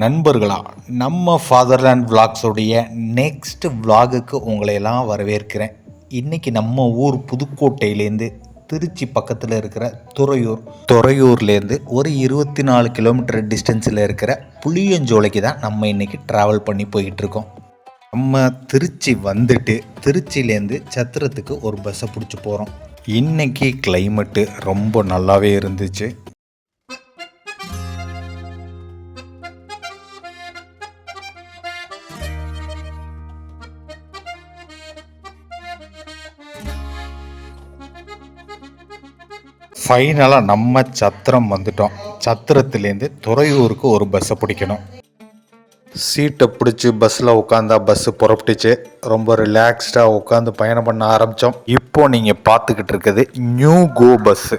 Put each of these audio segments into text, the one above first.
நண்பர்களா நம்ம fatherland விளாக்ஸோடைய next விலாகுக்கு உங்களையெல்லாம் வரவேற்கிறேன். இன்றைக்கி நம்ம ஊர் புதுக்கோட்டையிலேருந்து திருச்சி பக்கத்தில் இருக்கிற துறையூர். துறையூர்லேருந்து ஒரு இருபத்தி நாலு கிலோமீட்டர் டிஸ்டன்ஸில் இருக்கிற புளியஞ்சோலைக்கு தான் நம்ம இன்றைக்கி ட்ராவல் பண்ணி போயிட்டுருக்கோம். நம்ம திருச்சி வந்துட்டு திருச்சியிலேருந்து சத்திரத்துக்கு ஒரு பஸ்ஸை பிடிச்சி போகிறோம் இன்னைக்கு கிளைமேட்டு ரொம்ப நல்லாவே இருந்துச்சு. ஃபைனலாக நம்ம சத்திரம் வந்துட்டோம். சத்திரத்துலேருந்து துறையூருக்கு ஒரு பஸ்ஸை பிடிக்கணும். சீட்டை பிடிச்சி பஸ்ஸில் உட்காந்தா பஸ்ஸு புறப்பட்டுச்சு. ரொம்ப ரிலாக்ஸ்டாக உட்காந்து பயணம் பண்ண ஆரம்பித்தோம் இப்போ நீங்கள் பார்த்துக்கிட்டு இருக்குது நியூ கோ பஸ்ஸு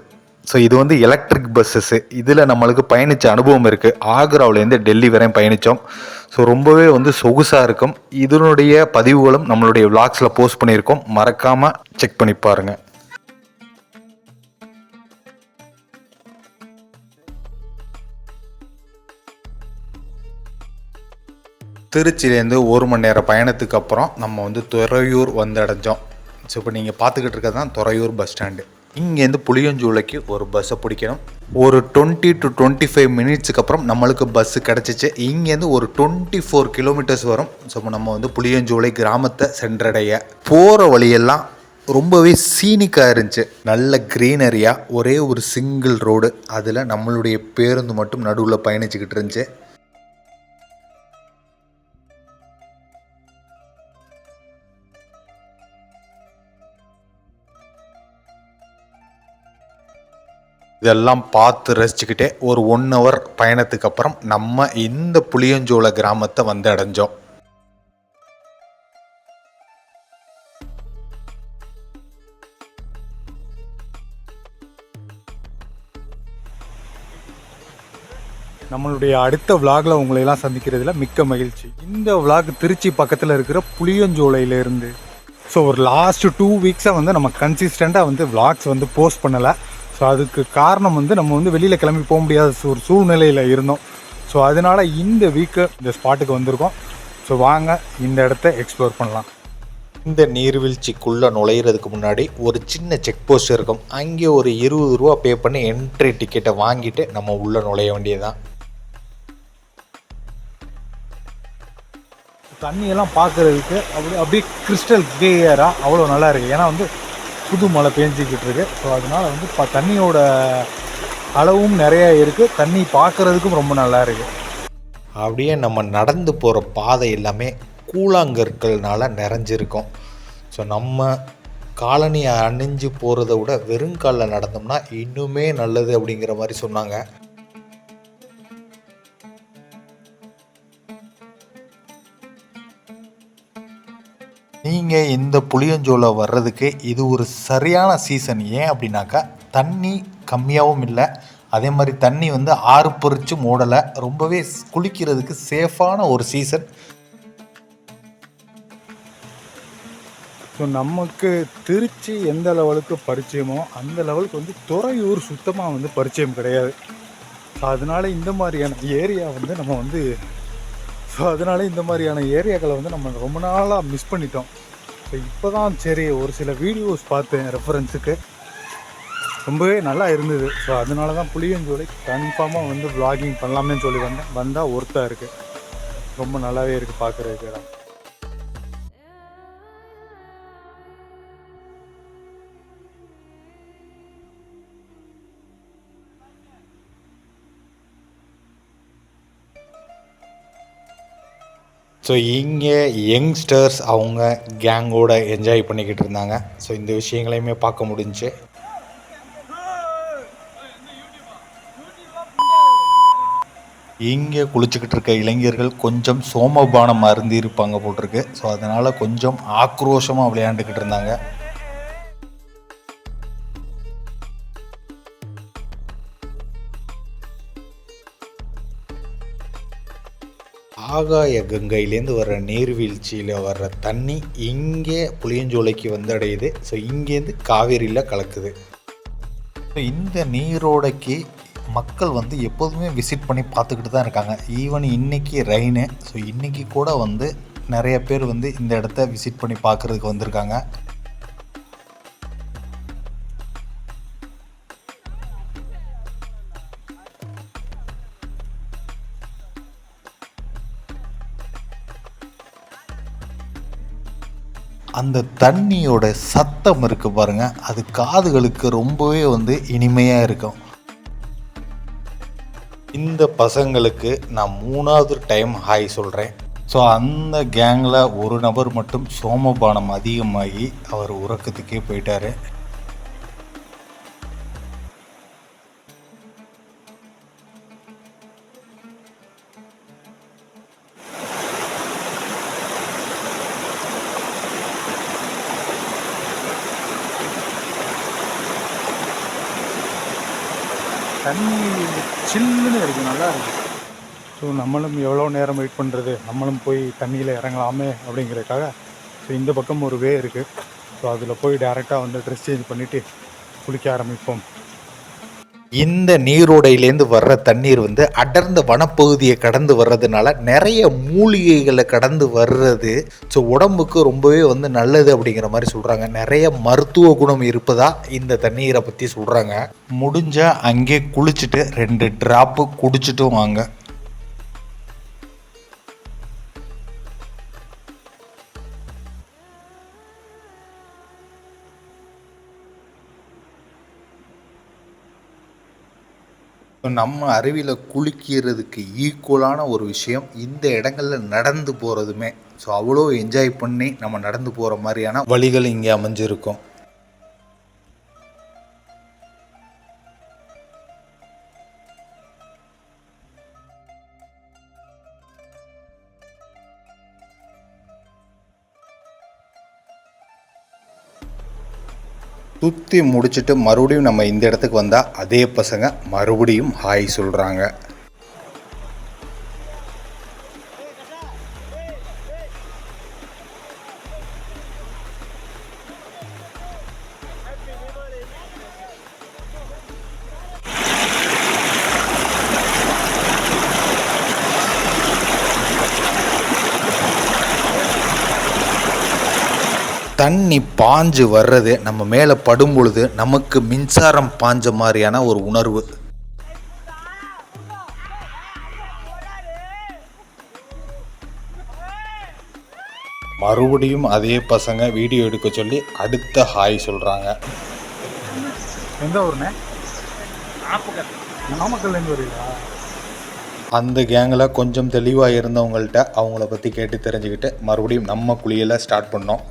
ஸோ இது வந்து எலக்ட்ரிக் பஸ்ஸஸ்ஸு இதில் நம்மளுக்கு பயணித்த அனுபவம் இருக்குது ஆக்ராவிலேருந்து டெல்லி வரையும் பயணித்தோம் ஸோ ரொம்பவே வந்து சொகுசாக இருக்கும். இதனுடைய பதிவுகளும் நம்மளுடைய விளாக்ஸில் போஸ்ட் பண்ணியிருக்கோம். மறக்காமல் செக் பண்ணி பாருங்கள் திருச்சியிலேருந்து ஒரு மணி நேரம் பயணத்துக்கு அப்புறம் நம்ம வந்து துறையூர் வந்து அடைஞ்சோம் ஸோ இப்போ நீங்கள் பார்த்துக்கிட்டு இருக்கிறது தான் துறையூர் பஸ் ஸ்டாண்டு இங்கேருந்து புளியஞ்சூளைக்கு ஒரு பஸ்ஸை பிடிக்கணும். ஒரு டுவெண்ட்டி டு டுவெண்ட்டி ஃபைவ் மினிட்ஸுக்கு அப்புறம் நம்மளுக்கு பஸ்ஸு கிடச்சிச்சு. இங்கேருந்து ஒரு டுவெண்ட்டி ஃபோர் கிலோமீட்டர்ஸ் வரும் ஸோ நம்ம வந்து புளியஞ்சூளை கிராமத்தை சென்றடைய போகிற வழியெல்லாம் ரொம்பவே சீனிக்காக இருந்துச்சு. நல்ல க்ரீனரியாக ஒரே ஒரு சிங்கிள் ரோடு அதில் நம்மளுடைய பேருந்து மட்டும் நடுவில் பயணிச்சுக்கிட்டு இருந்துச்சு. இதெல்லாம் பார்த்து ரசிச்சுக்கிட்டே ஒரு ஒன் ஹவர் பயணத்துக்கு அப்புறம் நம்ம இந்த புளியஞ்சோலை கிராமத்தை வந்து அடைஞ்சோம். நம்மளுடைய அடுத்த விலாகில் உங்களையெல்லாம் சந்திக்கிறதுல மிக்க மகிழ்ச்சி. இந்த விலாக் திருச்சி பக்கத்தில் இருக்கிற புளியஞ்சோலையிலேருந்து. ஸோ ஒரு லாஸ்ட் டூ வீக்ஸாக வந்து நம்ம கன்சிஸ்டண்ட்டாக வந்து விலாக்ஸ் வந்து போஸ்ட் பண்ணலை. ஸோ அதுக்கு காரணம் வந்து நம்ம வந்து வெளியில் கிளம்பி போக முடியாத ஒரு சூழ்நிலையில் இருந்தோம். ஸோ அதனால் இந்த வீக்கு இந்த ஸ்பாட்டுக்கு வந்திருக்கோம். ஸோ வாங்க இந்த இடத்த எக்ஸ்ப்ளோர் பண்ணலாம். இந்த நீர்வீழ்ச்சிக்குள்ளே நுழையிறதுக்கு முன்னாடி ஒரு சின்ன செக் போஸ்ட் இருக்கும். அங்கே ஒரு இருபது ரூபா பே பண்ணி என்ட்ரி டிக்கெட்டை வாங்கிட்டு நம்ம உள்ளே நுழைய வேண்டியதுதான். தண்ணியெல்லாம் பார்க்குறதுக்கு அப்படி அப்படியே கிறிஸ்டல் கிளியராக அவ்வளோ நல்லா இருக்குது ஏன்னா வந்து புது மழை பேஞ்சிக்கிட்டு இருக்கு ஸோ அதனால் வந்து இப்போ தண்ணியோட அளவும் நிறையா இருக்குது தண்ணி பார்க்குறதுக்கும் ரொம்ப நல்லா இருக்குது அப்படியே நம்ம நடந்து போகிற பாதை எல்லாமே கூழாங்கற்கள்னால நிறைஞ்சிருக்கும். ஸோ நம்ம காலனி அணிஞ்சு போகிறத விட வெறுங்காலில் நடந்தோம்னா இன்னுமே நல்லது அப்படிங்கிற மாதிரி சொன்னாங்க. நீங்கள் இந்த புளியஞ்சோலை வர்றதுக்கு இது ஒரு சரியான சீசன் ஏன் அப்படின்னாக்கா தண்ணி கம்மியாகவும் இல்லை. அதே மாதிரி தண்ணி வந்து ஆறு பொறிச்சு மூடலை. ரொம்பவே குளிக்கிறதுக்கு சேஃபான ஒரு சீசன் ஸோ நமக்கு திருச்சி எந்த லெவலுக்கு பரிச்சயமோ அந்த லெவலுக்கு வந்து துறையூர் சுத்தமாக வந்து பரிச்சயம் கிடையாது. ஸோ அதனால இந்த மாதிரியான ஏரியா வந்து நம்ம வந்து ஸோ அதனால இந்த மாதிரியான ஏரியாக்களை வந்து நம்ம ரொம்ப நாளாக மிஸ் பண்ணிட்டோம். ஸோ இப்போ தான் சரி ஒரு சில வீடியோஸ் பார்த்தேன் ரெஃபரன்ஸுக்கு ரொம்பவே நல்லா இருந்தது. ஸோ அதனால தான் புளியஞ்சோலை கன்ஃபார்மாக வந்து vlogging பண்ணலாமேன்னு சொல்லி வந்தேன். வந்தால் ஒர்த்தாக இருக்குது ரொம்ப நல்லாவே இருக்குது பார்க்குறதுக்கு ஸோ இங்கே யங்ஸ்டர்ஸ் அவங்க கேங்கோட என்ஜாய் பண்ணிக்கிட்டு இருந்தாங்க. ஸோ இந்த விஷயங்களையுமே பார்க்க முடிஞ்சு. இங்கே குளிச்சுக்கிட்டு இருக்க இளைஞர்கள் கொஞ்சம் சோமபானம் அருந்தி இருப்பாங்க போட்டிருக்கு ஸோ அதனால் கொஞ்சம் ஆக்ரோஷமாக விளையாண்டுக்கிட்டு இருந்தாங்க. ஆகாய கங்கையிலேருந்து வர்ற நீர்வீழ்ச்சியில் வர்ற தண்ணி இங்கே புளியஞ்சோலைக்கு வந்து அடையுது ஸோ இங்கேருந்து காவேரியில் கலக்குது. ஸோ இந்த நீரோடைக்கு மக்கள் வந்து எப்போதுமே விசிட் பண்ணி பார்த்துக்கிட்டு தான் இருக்காங்க ஈவன் இன்றைக்கி ரெயின் ஸோ இன்றைக்கி கூட வந்து நிறைய பேர் வந்து இந்த இடத்த விசிட் பண்ணி பார்க்குறதுக்கு வந்திருக்காங்க. அந்த தண்ணியோட சத்தம் இருக்கு பாருங்க. அது காதுகளுக்கு ரொம்பவே வந்து இனிமையாக இருக்கும். இந்த பசங்களுக்கு நான் மூணாவது டைம் ஹாய் சொல்கிறேன் ஸோ அந்த கேங்கில் ஒரு நபர் மட்டும் சோமபானம் அதிகமாகி அவர் உறக்கத்துக்கே போயிட்டாரு. தண்ணி சில்லுன்னு இருக்குது நல்லா இருக்குது ஸோ நம்மளும் எவ்வளோ நேரம் வெயிட் பண்ணுறது நம்மளும் போய் தண்ணியில் இறங்கலாமே அப்படிங்கிறதுக்காக ஸோ இந்த பக்கம் ஒரு வே இருக்குது ஸோ அதில் போய் டேரெக்டாக வந்து ட்ரெஸ் சேஞ்ச் பண்ணிவிட்டு குளிக்க ஆரம்பிப்போம். இந்த நீரோடையிலேருந்து வர்ற தண்ணீர் வந்து அடர்ந்த வனப்பகுதியை கடந்து வர்றதுனால நிறைய மூலிகைகளை கடந்து வர்றது. ஸோ உடம்புக்கு ரொம்பவே வந்து நல்லது அப்படிங்கிற மாதிரி சொல்கிறாங்க நிறைய மருத்துவ குணம் இருப்பதா இந்த தண்ணீரை பற்றி சொல்கிறாங்க முடிஞ்சால் அங்கே குளிச்சுட்டு ரெண்டு ட்ராப்பு குடிச்சிட்டும் வாங்க. நம்ம அருவியில் குளிக்கிறதுக்கு ஈக்குவலான ஒரு விஷயம் இந்த இடங்களில் நடந்து போகிறதுமே ஸோ அவ்வளோ என்ஜாய் பண்ணி நம்ம நடந்து போகிற மாதிரியான வழிகள் இங்கே அமைஞ்சிருக்கும். சுற்றி முடிச்சுட்டு மறுபடியும் நம்ம இந்த இடத்துக்கு வந்தால் அதே பசங்க மறுபடியும் ஹாய் சொல்கிறாங்க தண்ணி பாஞ்சு வர்றது நம்ம மேலே படும் பொழுது நமக்கு மின்சாரம் பாஞ்ச மாதிரியான ஒரு உணர்வு. மறுபடியும் அதே பசங்க வீடியோ எடுக்க சொல்லி அடுத்த ஹாய் சொல்கிறாங்க எந்த ஊர்ண்ணே? நாமக்கல்லேருந்து வரீங்களா? அந்த கேங்கில் கொஞ்சம் தெளிவாக இருந்தவங்கள்ட்ட அவங்கள பற்றி கேட்டு தெரிஞ்சுக்கிட்டு மறுபடியும் நம்ம குளியலை ஸ்டார்ட் பண்ணோம்.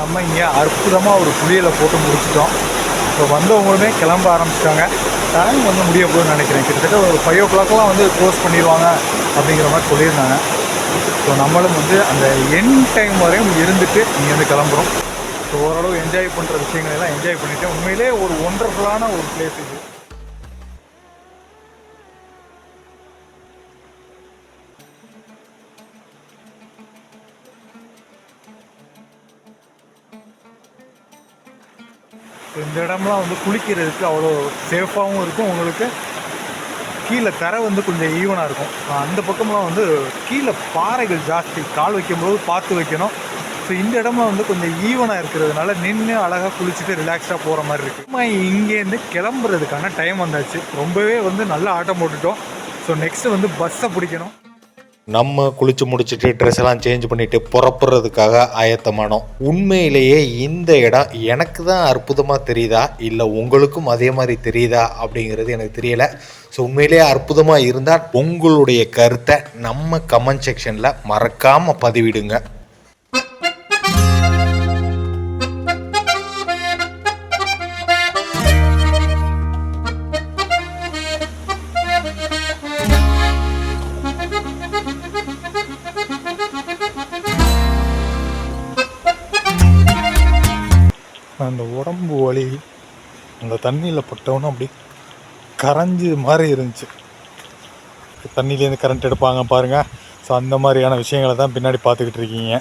நம்ம இங்கே அற்புதமாக ஒரு குளியலை போட்டு முடிச்சிட்டோம். இப்போ வந்தவங்களுமே கிளம்ப ஆரம்பிச்சிட்டாங்க. டைம் வந்து முடிய போகுதுன்னு நினைக்கிறேன். கிட்டத்தட்ட ஒரு ஃபைவ் ஓ கிளாக்லாம் வந்து க்ளோஸ் பண்ணிடுவாங்க அப்படிங்கிற மாதிரி சொல்லியிருந்தாங்க. ஸோ நம்மளும் வந்து அந்த என் டைம் வரையும் இருந்துட்டு இங்கேருந்து கிளம்புறோம். ஸோ ஓரளவு என்ஜாய் பண்ணுற விஷயங்களெல்லாம் என்ஜாய் பண்ணிவிட்டு உண்மையிலே ஒரு ஒண்டர்ஃபுல்லான ஒரு பிளேஸ் இது. இந்த இடம்லாம் வந்து குளிக்கிறதுக்கு அவ்வளோ சேஃபாகவும் இருக்கும். உங்களுக்கு கீழே தரை வந்து கொஞ்சம் ஈவனாக இருக்கும். அந்த பக்கம்லாம் வந்து கீழே பாறைகள் ஜாஸ்தி. கால் வைக்கும்போது பார்த்து வைக்கணும். ஸோ இந்த இடம்லாம் வந்து கொஞ்சம் ஈவனாக இருக்கிறதுனால நின்று அழகாக குளிச்சுட்டு ரிலாக்ஸாக போகிற மாதிரி இருக்குது நம்ம இங்கேருந்து கிளம்புறதுக்கான டைம் வந்தாச்சு. ரொம்பவே வந்து நல்லா ஆட்டம் போட்டுட்டோம். ஸோ நெக்ஸ்ட்டு வந்து பஸ்ஸை பிடிக்கணும். நம்ம குளிச்சு முடிச்சுட்டு ட்ரெஸ் எல்லாம் சேஞ்ச் பண்ணிட்டு புறப்படுறதுக்காக ஆயத்தமானோம். உண்மையிலேயே இந்த இடம் எனக்கு தான் அற்புதமாக தெரியுதா? இல்லை உங்களுக்கும் அதே மாதிரி தெரியுதா? அப்படிங்கிறது எனக்கு தெரியல. ஸோ உண்மையிலேயே அற்புதமாக இருந்தால் உங்களுடைய கருத்தை நம்ம கமெண்ட் செக்ஷனில் மறக்காமல் பதிவிடுங்க. தண்ணியில் பட்டவொன்னே அப்படி கரைஞ்சி மாதிரி இருந்துச்சு. தண்ணியிலேருந்து கரண்ட் எடுப்பாங்க பாருங்கள் ஸோ அந்த மாதிரியான விஷயங்களை தான் பின்னாடி பார்த்துக்கிட்டு இருக்கீங்க.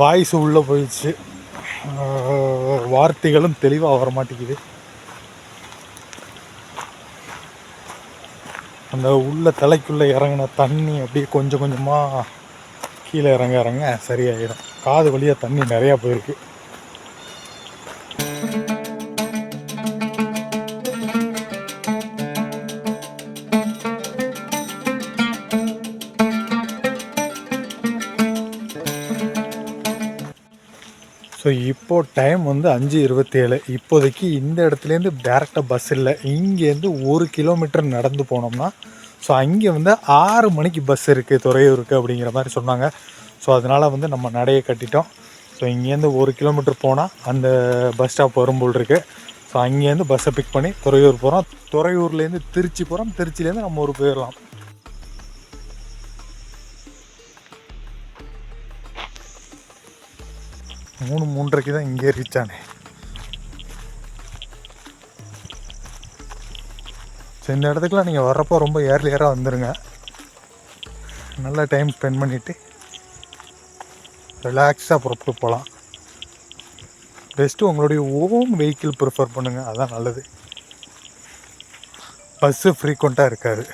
வாய்ஸ் உள்ளே போயிடுச்சு. வார்த்தைகளும் தெளிவாக வர மாட்டேங்குது. அந்த உள்ள தலைக்குள்ளே இறங்கின தண்ணி அப்படியே கொஞ்சம் கொஞ்சமாக கீழே இறங்க இறங்க சரியாயிடும். காது வழியாக தண்ணி நிறையா போயிருக்கு. ஸோ இப்போ டைம் வந்து அஞ்சு இருபத்தேழு. இப்போதைக்கு இந்த இடத்துலேருந்து டேரெக்டாக பஸ் இல்லை. இங்கேருந்து ஒரு கிலோமீட்டர் நடந்து போனோம்னா ஸோ அங்கே வந்து ஆறு மணிக்கு பஸ் இருக்குது துறையூருக்கு அப்படிங்கிற மாதிரி சொன்னாங்க. ஸோ அதனால் வந்து நம்ம நடையை கட்டிட்டோம். ஸோ இங்கேருந்து ஒரு கிலோமீட்டர் போனால் அந்த பஸ் ஸ்டாப் வரும்போல் இருக்குது ஸோ அங்கேருந்து பஸ்ஸை பிக் பண்ணி துறையூர் போகிறோம் துறையூர்லேருந்து திருச்சி போகிறோம் திருச்சிலேருந்து நம்ம ஊர் போயிடலாம். மூணு மூன்றரைக்கு தான் இங்கே ரீச் ஆனேன். ஸோ இந்த இடத்துக்குலாம் நீங்கள் வர்றப்போ ரொம்ப ஏர்லியராக வந்துடுங்க நல்லா டைம் ஸ்பெண்ட் பண்ணிவிட்டு ரிலாக்ஸாக புறப்பட்டு போகலாம். பெஸ்ட்டு உங்களுடைய ஓன் வெஹிக்கிள் ப்ரிஃபர் பண்ணுங்கள் அதுதான் நல்லது. பஸ்ஸு ஃப்ரீக்வெண்ட்டாக இருக்காது.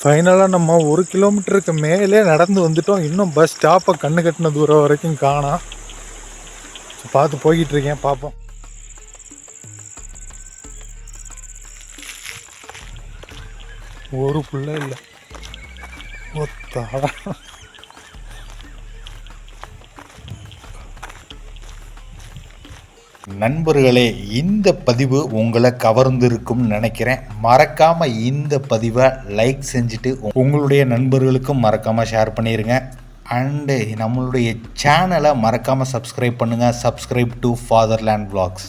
ஃபைனலாக நம்ம ஒரு கிலோமீட்டருக்கு மேலே நடந்து வந்துட்டோம். இன்னும் பஸ் ஸ்டாப்பை கண்ணு கட்டின தூரம் வரைக்கும் காணோம். பார்த்து போய்கிட்டு இருக்கேன் பார்ப்போம். ஒரு புள்ள இல்லை. ஒத்தாடா நண்பர்களே இந்த பதிவு உங்களை கவர்ந்திருக்கும்னு நினைக்கிறேன். மறக்காம இந்த பதிவை லைக் செஞ்சுட்டு உங்களுடைய நண்பர்களுக்கும் மறக்காம ஷேர் பண்ணிடுங்க அண்டு eh, நம்மளுடைய சேனலை மறக்காமல் சப்ஸ்கிரைப் பண்ணுங்க. Subscribe to fatherland vlogs